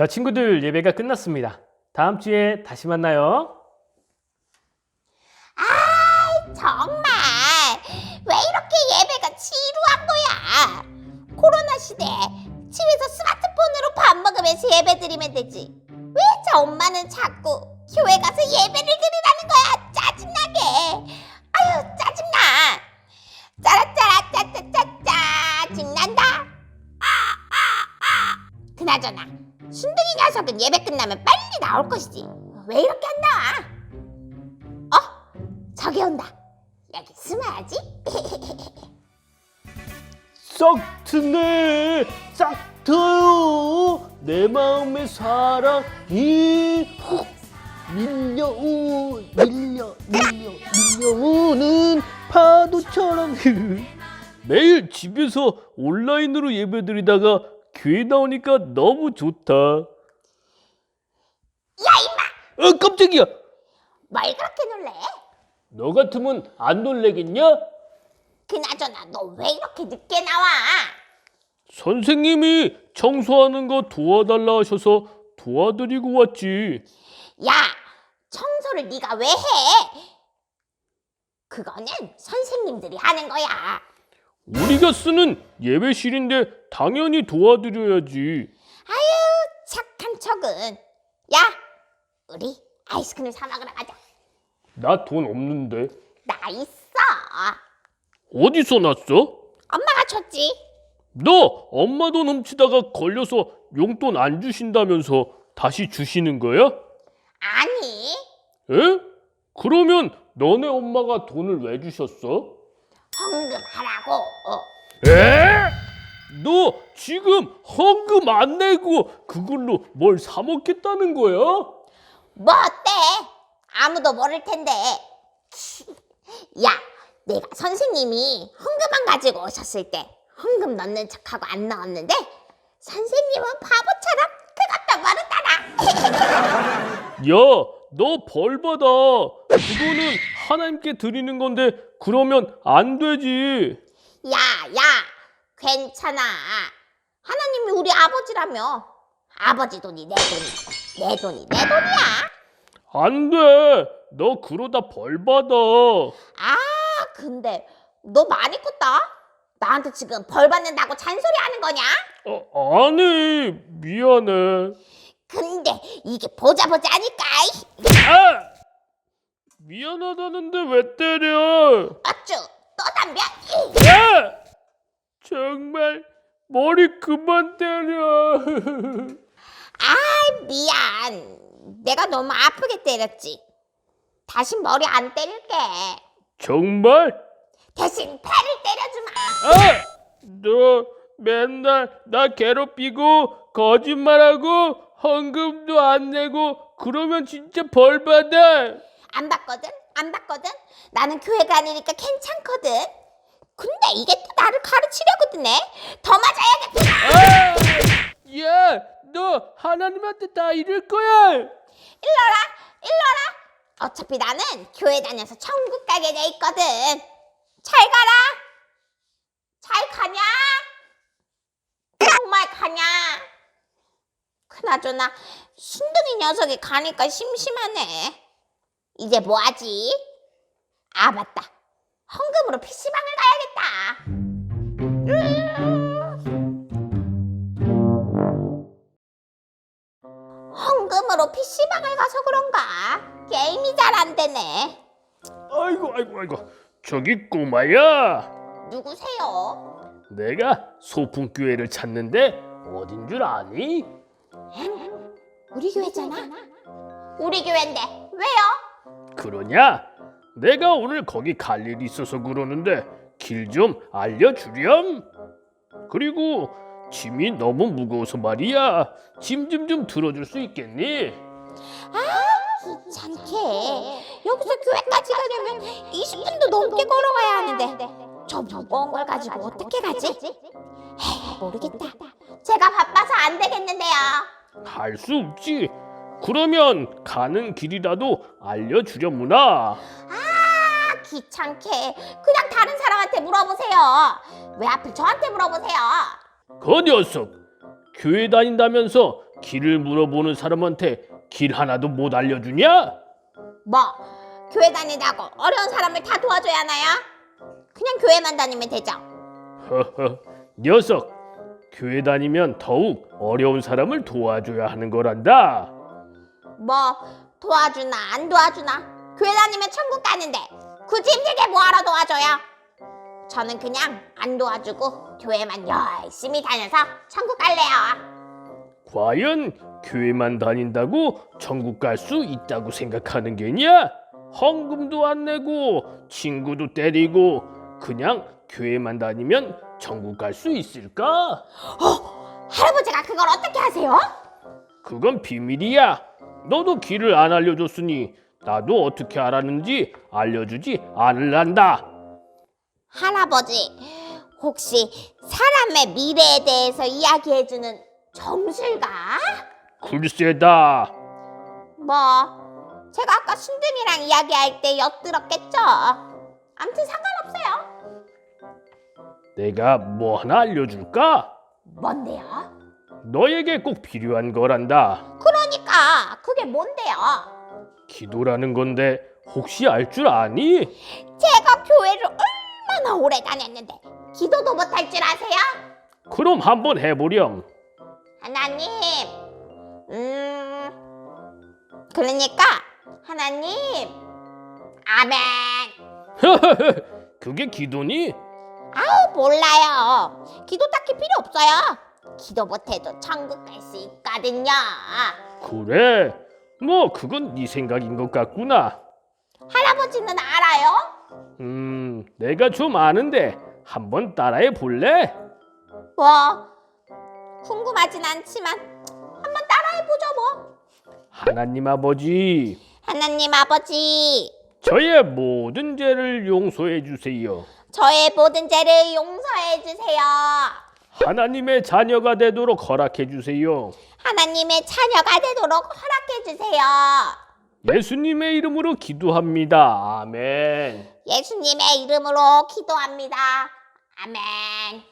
자, 친구들 예배가 끝났습니다. 다음 주에 다시 만나요. 정말 왜 이렇게 예배가 지루한 거야? 코로나 시대 집에서 스마트폰으로 밥 먹으면서 예배 드리면 되지. 왜 저 엄마는 자꾸 교회 가서 예배를 드리라는 거야? 짜증나게. 아유 짜증나. 짜라짜라 짜짜짜짜 짜증난다. 아, 그나저나 순둥이 녀석은 예배 끝나면 빨리 나올 것이지. 왜 이렇게 안 나와? 어? 저기 온다. 여기 숨어야지. 싹 트네, 싹 트요. 내 마음의 사랑이 훅 밀려오, 밀려, 밀려, 밀려오는 파도처럼. 매일 집에서 온라인으로 예배드리다가 교회 나오니까 너무 좋다. 야 임마, 어, 깜짝이야. 뭘 그렇게 놀래? 너 같으면 안 놀래겠냐? 그나저나 너 왜 이렇게 늦게 나와? 선생님이 청소하는 거 도와달라 하셔서 도와드리고 왔지. 야, 청소를 네가 왜 해? 그거는 선생님들이 하는 거야. 우리가 쓰는 예배실인데 당연히 도와드려야지. 착한 척은. 야, 우리 아이스크림 사 먹으러 가자. 나 돈 없는데. 나 있어. 어디서 났어? 엄마가 줬지. 너 엄마 돈 훔치다가 걸려서 용돈 안 주신다면서 다시 주시는 거야? 아니, 에? 그러면 너네 엄마가 돈을 왜 주셨어? 헌금하라고. 어. 에? 너 지금 헌금 안 내고 그걸로 뭘 사 먹겠다는 거야? 뭐 어때? 아무도 모를 텐데. 야, 내가 선생님이 헌금만 가지고 오셨을 때 헌금 넣는 척하고 안 넣었는데 선생님은 바보처럼 그것도 모른다나. 야, 너 벌 받아. 그거는 하나님께 드리는 건데 그러면 안 되지. 야, 야, 괜찮아. 하나님이 우리 아버지라며. 아버지 돈이 내 돈이고 내 돈이 내 돈이야. 안 돼. 너 그러다 벌 받아. 아, 근데 너 많이 컸다. 나한테 지금 벌 받는다고 잔소리 하는 거냐? 어, 아니, 미안해. 근데 이게 보자 보자 하니까 아! 미안하다는데 왜 때려? 어쭈 또 담배? 야! 정말 머리 그만 때려. 아 미안 내가 너무 아프게 때렸지 다신 머리 안 때릴게 정말? 대신 팔을 때려주마 아! 너 맨날 나 괴롭히고 거짓말하고 헌금도 안 내고 그러면 진짜 벌 받아. 안 받거든? 안 받거든? 나는 교회 다니니까 괜찮거든. 근데 이게 또 나를 가르치려고 드네? 더 맞아야겠다. 아! 야, 너 하나님한테 다 이럴 거야. 일러라 일러라. 어차피 나는 교회 다녀서 천국 가게 돼 있거든. 잘 가라. 잘 가냐? 정말 가냐? 그나저나 순둥이 녀석이 가니까 심심하네 이제 뭐하지 아 맞다 헌금으로 PC방을 가야겠다 헌금으로 PC방을 가서 그런가? 게임이 잘 안 되네. 아이고, 아이고, 아이고. 저기 꼬마야. 누구세요? 내가 소풍 교회를 찾는데 어딘 줄 아니? 우리 교회잖아. 우리 교회인데 왜요? 그러냐? 내가 오늘 거기 갈 일이 있어서 그러는데 길 좀 알려주렴. 그리고 짐이 너무 무거워서 말이야. 짐 좀 좀 들어줄 수 있겠니? 귀찮게. 여기서 교회까지 가려면 20분도 넘게 걸어가야 하는데 저 무거운 걸 가지고 어떻게 가지? 에이, 모르겠다. 제가 바빠서 안 되겠는데요. 할 수 없지. 그러면 가는 길이라도 알려주려무나. 아, 귀찮게. 그냥 다른 사람한테 물어보세요. 왜 하필 저한테 물어보세요? 그 녀석 교회 다닌다면서 길을 물어보는 사람한테 길 하나도 못 알려주냐? 뭐 교회 다니다고 어려운 사람을 다 도와줘야 하나요? 그냥 교회만 다니면 되죠. 허허, 녀석. 교회 다니면 더욱 어려운 사람을 도와줘야 하는 거란다. 뭐 도와주나 안 도와주나 교회 다니면 천국 가는데 굳이 힘들게 뭐하러 도와줘요? 저는 그냥 안 도와주고 교회만 열심히 다녀서 천국 갈래요. 과연 교회만 다닌다고 천국 갈 수 있다고 생각하는 게냐? 헌금도 안 내고 친구도 때리고 그냥 교회만 다니면 천국 갈 수 있을까? 할아버지가 그걸 어떻게 하세요? 그건 비밀이야. 너도 길을 안 알려줬으니 나도 어떻게 알았는지 알려주지 않을란다. 할아버지 혹시 사람의 미래에 대해서 이야기해주는 점술가? 글쎄다. 뭐 제가 아까 순둥이랑 이야기할 때 엿들었겠죠. 아무튼 상관없어요. 내가 뭐 하나 알려줄까? 뭔데요? 너에게 꼭 필요한 거란다. 그 러니까 그게 뭔데요? 기도라는 건데 혹시 알 줄 아니? 제가 교회를 얼마나 오래 다녔는데 기도도 못할 줄 아세요? 그럼 한번 해보렴. 하나님, 음, 그러니까 하나님, 아멘. 그게 기도니? 아우 몰라요. 기도 딱히 필요 없어요. 기도 못해도 천국 갈 수 있거든요. 그래. 뭐 그건 네 생각인 것 같구나. 할아버지는 알아요? 음, 내가 좀 아는데 한번 따라해 볼래? 뭐 궁금하진 않지만 한번 따라해보죠 뭐. 하나님 아버지, 하나님 아버지, 저의 모든 죄를 용서해 주세요. 저의 모든 죄를 용서해 주세요. 하나님의 자녀가 되도록 허락해 주세요. 하나님의 자녀가 되도록 허락해 주세요. 예수님의 이름으로 기도합니다. 아멘. 예수님의 이름으로 기도합니다. 아멘.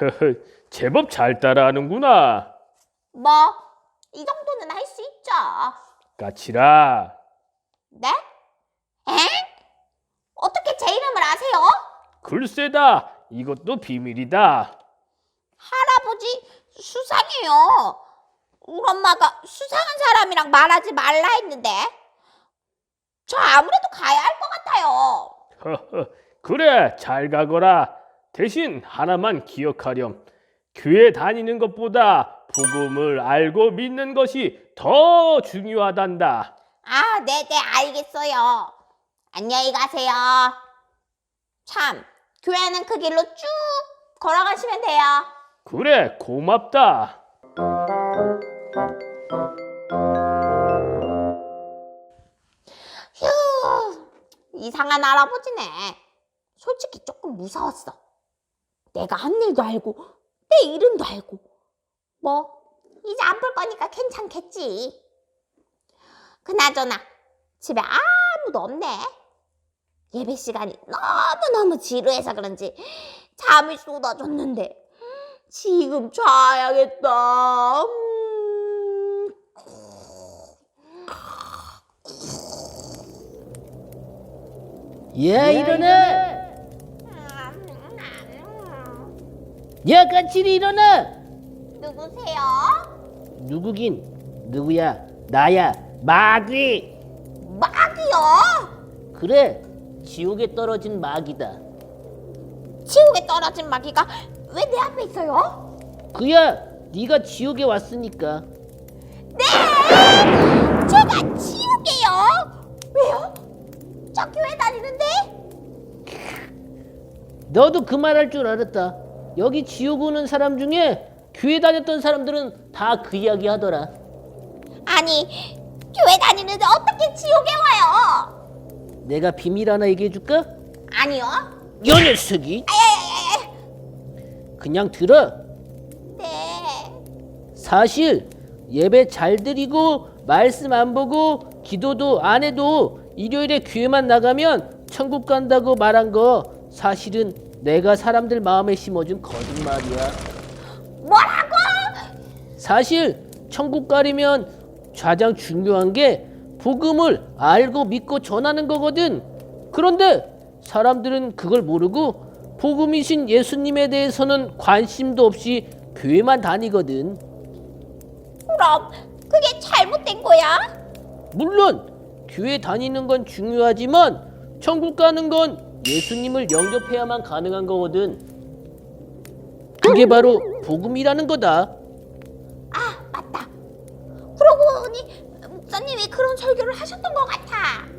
허허, 제법 잘 따라하는구나. 뭐 이 정도는 할 수 있죠. 까칠아. 네? 에? 어떻게 제 이름을 아세요? 글쎄다. 이것도 비밀이다. 할아버지 수상해요. 우리 엄마가 수상한 사람이랑 말하지 말라 했는데 저 아무래도 가야 할 것 같아요. 허허, 그래 잘 가거라. 대신 하나만 기억하렴. 교회 다니는 것보다 복음을 알고 믿는 것이 더 중요하단다. 아, 네네 알겠어요. 안녕히 가세요. 참, 교회는 그 길로 쭉 걸어가시면 돼요. 그래 고맙다. 휴, 이상한 할아버지네. 솔직히 조금 무서웠어. 내가 한 일도 알고, 내 이름도 알고. 뭐, 이제 안 볼 거니까 괜찮겠지. 그나저나, 집에 아무도 없네. 예배 시간이 너무너무 지루해서 그런지 잠이 쏟아졌는데, 지금 자야겠다. 음. 야 일어나 야 까칠이 일어나 누구세요? 누구긴 누구야 나야 마귀 마귀요? 그래 지옥에 떨어진 마귀다 지옥에 떨어진 마귀가 왜 내 앞에 있어요? 그야 네가 지옥에 왔으니까 네! 제가 지옥이에요? 왜요? 저 교회 다니는데? 너도 그 말 할 줄 알았다 여기 지옥 오는 사람 중에 교회 다녔던 사람들은 다 그 이야기 하더라 아니 교회 다니는데 어떻게 지옥에 와요? 내가 비밀 하나 얘기해 줄까? 아니요 여 녀석이 아야야야야 그냥 들어 네 사실 예배 잘 드리고 말씀 안 보고 기도도 안 해도 일요일에 교회만 나가면 천국 간다고 말한 거 사실은 내가 사람들 마음에 심어준 거짓말이야. 뭐라고? 사실 천국 가려면 가장 중요한 게 복음을 알고 믿고 전하는 거거든. 그런데 사람들은 그걸 모르고 복음이신 예수님에 대해서는 관심도 없이 교회만 다니거든. 그럼 그게 잘못된 거야? 물론 교회 다니는 건 중요하지만 천국 가는 건 예수님을 영접해야만 가능한 거거든. 그게 바로 복음이라는 거다. 아 맞다. 그러고 보니 목사님이 그런 설교를 하셨던 것 같아.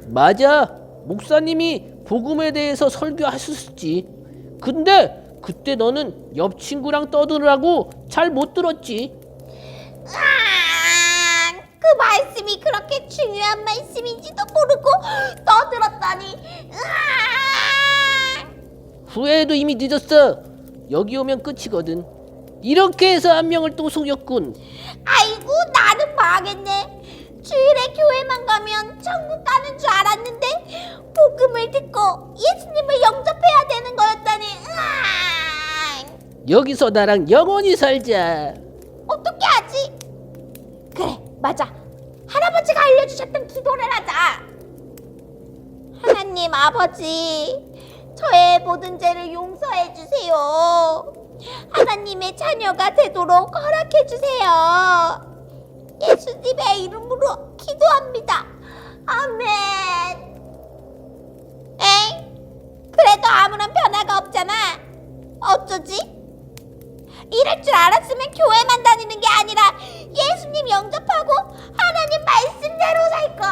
맞아. 목사님이 복음에 대해서 설교하셨지. 근데 그때 너는 옆 친구랑 떠들으라고 잘 못 들었지. 아, 그 말씀이 그렇게 중요한 말씀인지도 모르고 떠들었더니 으아! 후회해도 이미 늦었어. 여기 오면 끝이거든. 이렇게 해서 한 명을 또 속였군. 아이고 나는 망했네. 주일에 교회만 가면 천국 가는 줄 알았는데 복음을 듣고 예수님을 영접해야 되는! 여기서 나랑 영원히 살자. 어떻게 하지? 그래, 맞아. 할아버지가 알려주셨던 기도를 하자. 하나님 아버지, 저의 모든 죄를 용서해 주세요. 하나님의 자녀가 되도록 허락해 주세요. 예수님의 이름으로 기도합니다. 아멘. 엥? 그래도 아무런 변화가 없잖아. 어쩌지? 이럴 줄 알았으면 교회만 다니는 게 아니라 예수님 영접하고 하나님 말씀대로 살 걸.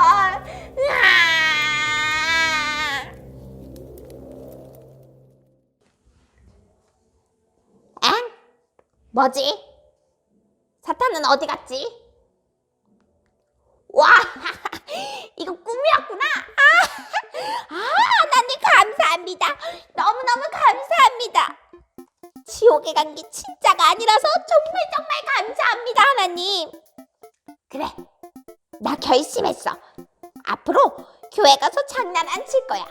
엥? 뭐지? 사탄은 어디 갔지? 와, 이거 꿈이었구나. 아, 아, 하나님 감사합니다. 너무너무 감사합니다. 지옥에 간 게 진짜가 아니라서 정말 정말 감사합니다 하나님. 그래 나 결심했어. 앞으로 교회 가서 장난 안 칠 거야.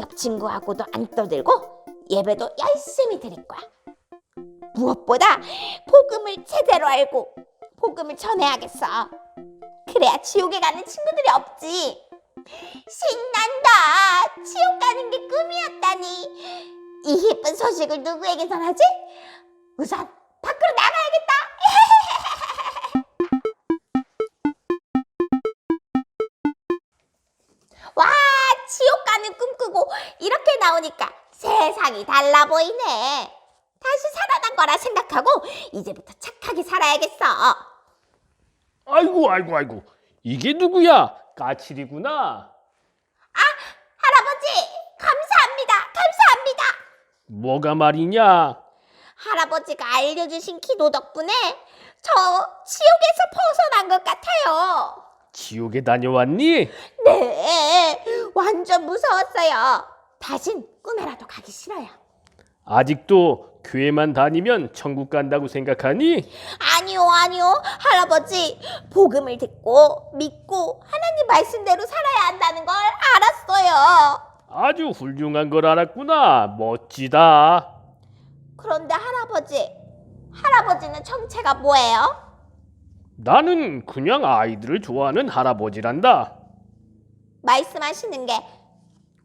옆 친구하고도 안 떠들고 예배도 열심히 드릴 거야. 무엇보다 복음을 제대로 알고 복음을 전해야겠어. 그래야 지옥에 가는 친구들이 없지. 신난다. 지옥 가는 게 꿈이었다니. 이 예쁜 소식을 누구에게 전하지? 우선 이렇게 나오니까 세상이 달라 보이네. 다시 살아난 거라 생각하고 이제부터 착하게 살아야겠어. 아이고 아이고 아이고 이게 누구야? 까칠이구나. 할아버지, 감사합니다. 감사합니다. 뭐가 말이냐? 할아버지가 알려주신 기도 덕분에 저 지옥에서 벗어난 것 같아요. 지옥에 다녀왔니? 네, 완전 무서웠어요. 다신 꿈에라도 가기 싫어요. 아직도 교회만 다니면 천국 간다고 생각하니? 아니요, 아니요. 할아버지, 복음을 듣고 믿고 하나님 말씀대로 살아야 한다는 걸 알았어요. 아주 훌륭한 걸 알았구나. 멋지다. 그런데 할아버지, 할아버지는 정체가 뭐예요? 나는 그냥 아이들을 좋아하는 할아버지란다. 말씀하시는 게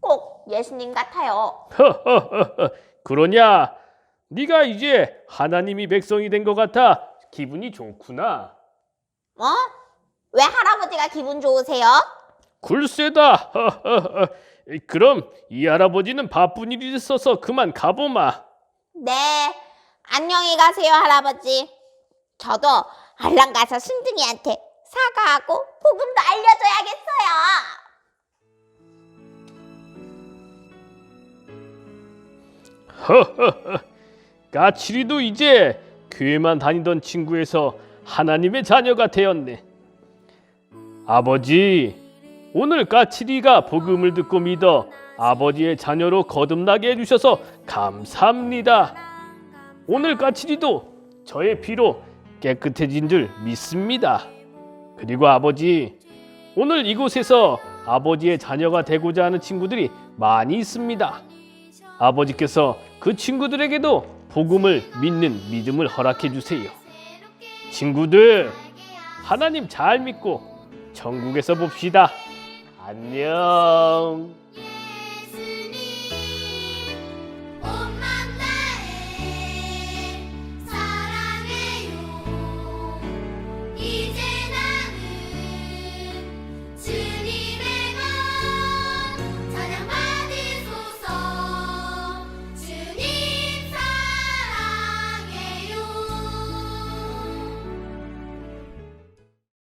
꼭 예수님 같아요. 허허허허. 그러냐? 네가 이제 하나님이 백성이 된 것 같아 기분이 좋구나. 어? 왜 할아버지가 기분 좋으세요? 허허허. 그럼 이 할아버지는 바쁜 일이 있어서 그만 가보마. 네, 안녕히 가세요, 할아버지. 저도 얼른 가서 순둥이한테 사과하고 복음도 알려줘야겠어요. 허허허. 까칠이도 이제 교회만 다니던 친구에서 하나님의 자녀가 되었네. 아버지, 오늘 까칠이가 복음을 듣고 믿어 아버지의 자녀로 거듭나게 해주셔서 감사합니다. 오늘 까칠이도 저의 피로 깨끗해진 줄 믿습니다. 그리고 아버지, 오늘 이곳에서 아버지의 자녀가 되고자 하는 친구들이 많이 있습니다. 아버지께서 그 친구들에게도 복음을 믿는 믿음을 허락해 주세요. 친구들, 하나님 잘 믿고 천국에서 봅시다. 안녕.